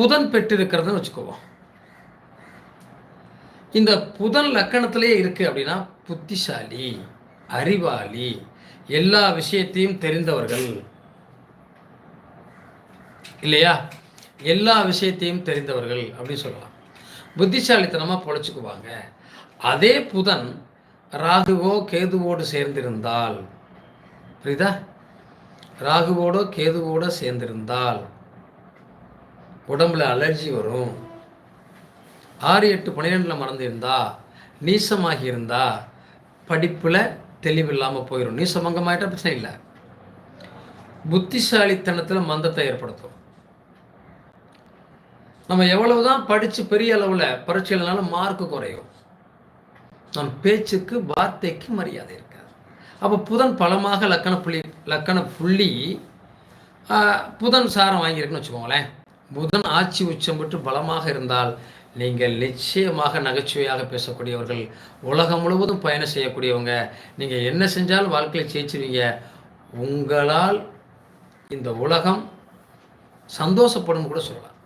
புதன் பெற்றிருக்கிறதுன்னு வச்சுக்குவோம். இந்த புதன் லக்கணத்திலே இருக்கு அப்படின்னா புத்திசாலி அறிவாளி எல்லா விஷயத்தையும் தெரிந்தவர்கள். இல்லையா? எல்லா விஷயத்தையும் தெரிந்தவர்கள் அப்படின்னு சொல்லலாம். புத்திசாலித்தனமாக பொழைச்சிக்குவாங்க. அதே புதன் ராகுவோ கேதுவோடு சேர்ந்திருந்தால். புரியுதா? ராகுவோடோ கேதுவோடோ சேர்ந்திருந்தால். உடம்புல அலர்ஜி வரும். ஆறு எட்டு பன்னிரெண்டில் மறந்திருந்தா நீசமாகி இருந்தா படிப்பில் தெளிவில்லாமல் போயிடும் நீசமங்கமாயிட்டா பிரச்சனை இல்லை. புத்திசாலித்தனத்தில் மந்தத்தை ஏற்படுத்தும். நம்ம எவ்வளவு தான் படித்து பெரிய அளவில் பரீட்சை மார்க்கு குறையும். நம் பேச்சுக்கு வார்த்தைக்கு மரியாதை இருக்காது. அப்போ புதன் பலமாக லக்கண புள்ளி லக்கண புள்ளி புதன் சாரம் வாங்கியிருக்குன்னு வச்சுக்கோங்களேன். புதன் ஆட்சி உச்சம் பெற்று பலமாக இருந்தால் நீங்கள் நிச்சயமாக நகைச்சுவையாக பேசக்கூடியவர்கள் உலகம் முழுவதும் பயணம் செய்யக்கூடியவங்க. நீங்கள் என்ன செஞ்சாலும் வாழ்க்கையில் ஜெயிச்சிருவீங்க. உங்களால் இந்த உலகம் சந்தோஷப்படும் கூட சொல்லலாம்.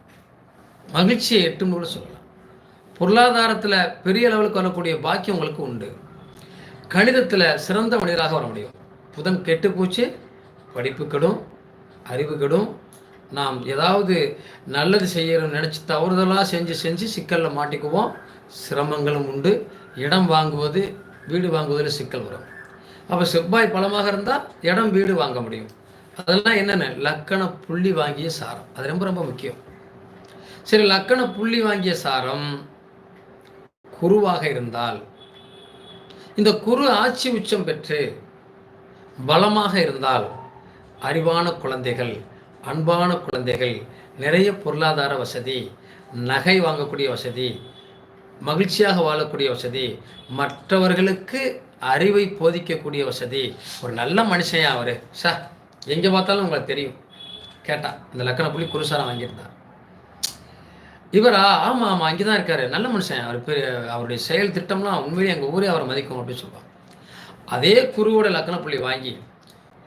மகிழ்ச்சியை எட்டும் கூட சொல்லலாம். பொருளாதாரத்தில் பெரிய அளவுக்கு வரக்கூடிய பாக்கியம் உங்களுக்கு உண்டு. கணிதத்தில் சிறந்த மனிதராக வர முடியும். புதன் கெட்டு போச்சு படிப்பு கெடும் அறிவு கெடும் நாம் ஏதாவது நல்லது செய்யணும்னு நினச்சி தவறுதலாக செஞ்சு செஞ்சு சிக்கலில் மாட்டிக்குவோம். சிரமங்களும் உண்டு. இடம் வாங்குவது வீடு வாங்குவதில் சிக்கல் வரும். அப்போ செவ்வாய் பலமாக இருந்தால் இடம் வீடு வாங்க முடியும். அதெல்லாம் என்னென்ன? லக்கண புள்ளி வாங்கிய சாரம். அது ரொம்ப ரொம்ப முக்கியம். சரி லக்கண புள்ளி வாங்கிய சாரம் குருவாக இருந்தால் இந்த குரு ஆட்சி உச்சம் பெற்று பலமாக இருந்தால் அறிவான குழந்தைகள் அன்பான குழந்தைகள் நிறைய பொருளாதார வசதி நகை வாங்கக்கூடிய வசதி மகிழ்ச்சியாக வாழக்கூடிய வசதி மற்றவர்களுக்கு அறிவை போதிக்கக்கூடிய வசதி ஒரு நல்ல மனுஷன் அவர். சார் எங்கே பார்த்தாலும் உங்களுக்கு தெரியும். கேட்டால் இந்த லக்கண புள்ளி குருசாரம் வாங்கியிருந்தார். இவரா ஆமாம் ஆமாம் அங்கே தான் இருக்கார். நல்ல மனுஷன். அவர் பெரிய அவருடைய செயல் திட்டம்லாம் உண்மையிலேயே எங்கள் ஊரே அவரை மதிக்கும் அப்படின்னு சொல்லுவாங்க. அதே குருவோட லக்கண புள்ளி வாங்கி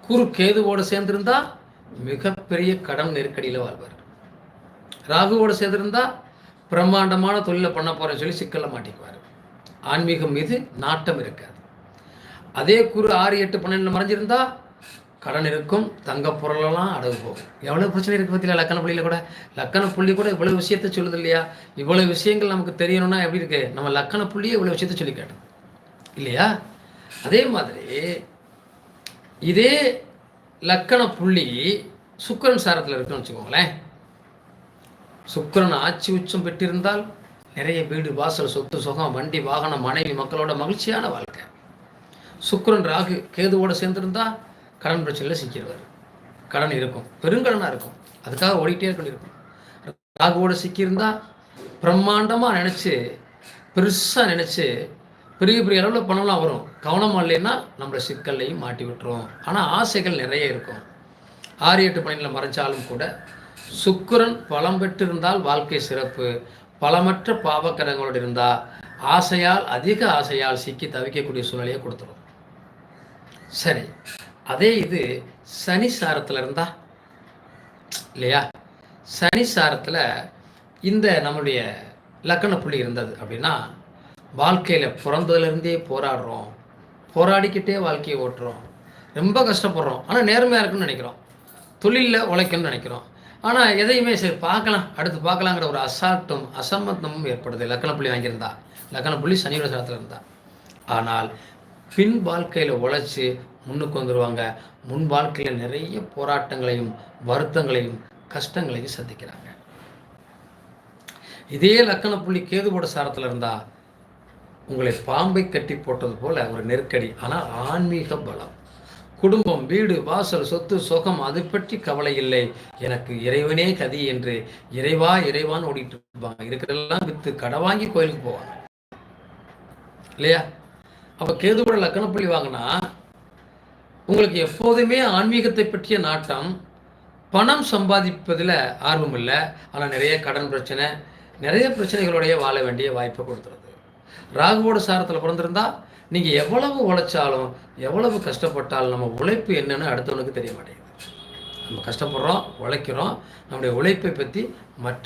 குரு கேதுவோடு சேர்ந்திருந்தால் மிகப்பெரிய கடன் நெருக்கடியில் வாழ்வார். ராகுவோடு சேர்ந்திருந்தா பிரம்மாண்டமான தொழிலை பண்ண போறேன்னு சொல்லி சிக்கல்ல மாட்டிக்குவார். ஆன்மீகம் மீது நாட்டம் இருக்காது. அதே குரு ஆறு எட்டு பன்னெண்டு மறைஞ்சிருந்தா கடன் இருக்கும் தங்க பொருளெல்லாம் அடகு போகும். எவ்வளவு பிரச்சனை இருக்கு பத்தியில லக்கண புள்ளியில கூட. லக்கண புள்ளி கூட இவ்வளவு விஷயத்த சொல்லுது இல்லையா? இவ்வளவு விஷயங்கள் நமக்கு தெரியணும்னா எப்படி இருக்கு? நம்ம லக்கண புள்ளியே இவ்வளவு விஷயத்த சொல்லி கேட்டோம் இல்லையா? அதே மாதிரி இதே லக்கண புள்ளி சுக்கரன் சாரத்தில் இருக்குன்னு வச்சுக்கோங்களேன். சுக்கரன் ஆட்சி உச்சம் பெற்றிருந்தால் நிறைய வீடு வாசல் சொத்து சுகம் வண்டி வாகனம் மனைவி மக்களோட மகிழ்ச்சியான வாழ்க்கை. சுக்கரன் ராகு கேதுவோடு சேர்ந்திருந்தா கடன் பிரச்சனையில் சிக்கிடுவார் கடன் இருக்கும் பெருங்கடனாக இருக்கும். அதுக்காக ஓடிக்கிட்டே இருக்கணும் இருக்கும் ராகுவோட சிக்கியிருந்தா பிரம்மாண்டமாக நினச்சி பெருசாக நினச்சி பெரிய பெரிய அளவில் பணம்லாம் வரும். கவனமாக இல்லைன்னா நம்மளை சிக்கல்லையும் மாட்டி விட்டுரும். ஆனால் ஆசைகள் நிறைய இருக்கும். ஆறு எட்டு பணியில் மறைஞ்சாலும் கூட சுக்கிரன் பலம் பெற்றிருந்தால் வாழ்க்கை சிறப்பு. பலமற்ற பாவக்கரங்களோடு இருந்தால் ஆசையால் அதிக ஆசையால் சிக்கி தவிக்கக்கூடிய சூழ்நிலையை கொடுத்துரும். சரி அதே இது சனி சாரத்தில் இருந்தா? இல்லையா? சனி சாரத்தில் இந்த நம்மளுடைய லக்கண புள்ளி இருந்தது அப்படின்னா வாழ்க்கையில் பிறந்ததுலேருந்தே போராடுறோம். போராடிக்கிட்டே வாழ்க்கையை ஓட்டுறோம். ரொம்ப கஷ்டப்படுறோம். ஆனால் நேர்மையாக இருக்குன்னு நினைக்கிறோம். தொழிலில் உழைக்கணும்னு நினைக்கிறோம். ஆனால் எதையுமே சரி பார்க்கலாம். அடுத்து பார்க்கலாங்கிற ஒரு அசாட்டும் அசம்மத்தமும் ஏற்படுது. லக்கண புள்ளி வாங்கியிருந்தா. லக்கண புள்ளி சனியோட சாரத்தில் இருந்தா. ஆனால் பின் வாழ்க்கையில் உழைச்சி முன்னுக்கு வந்துடுவாங்க முன் வாழ்க்கையில் நிறைய போராட்டங்களையும் வருத்தங்களையும் கஷ்டங்களையும் சந்திக்கிறாங்க. இதே லக்கண புள்ளி சாரத்தில் இருந்தால் உங்களை பாம்பை கட்டி போட்டது போல ஒரு நெருக்கடி ஆனால் ஆன்மீக பலம். குடும்பம் வீடு வாசல் சொத்து சுகம் அது பற்றி கவலை இல்லை. எனக்கு இறைவனே கதி என்று இறைவா இறைவான்னு ஓடிட்டு இருப்பாங்க. இருக்கிறதெல்லாம் வித்து கடை வாங்கி கோயிலுக்கு போவாங்க. இல்லையா? அப்ப கேதுவோட லக்கணப்புள்ளி வாங்கினா உங்களுக்கு எப்போதுமே ஆன்மீகத்தை பற்றிய நாட்டம் பணம் சம்பாதிப்பதில் ஆர்வம் இல்லை. ஆனால் நிறைய கடன் பிரச்சனை நிறைய பிரச்சனைகளோடைய வாழ வேண்டிய வாய்ப்பை கொடுத்துருது ராகுவோட சாரத்தில் பிறந்திருந்தா நீங்கள் எவ்வளவு உழைச்சாலும் எவ்வளவு கஷ்டப்பட்டாலும் நம்ம உழைப்பு என்னன்னு அடுத்தவனுக்கு தெரிய மாட்டேங்குது. நம்ம கஷ்டப்படுறோம் உழைக்கிறோம் நம்முடைய உழைப்பை பற்றி மற்ற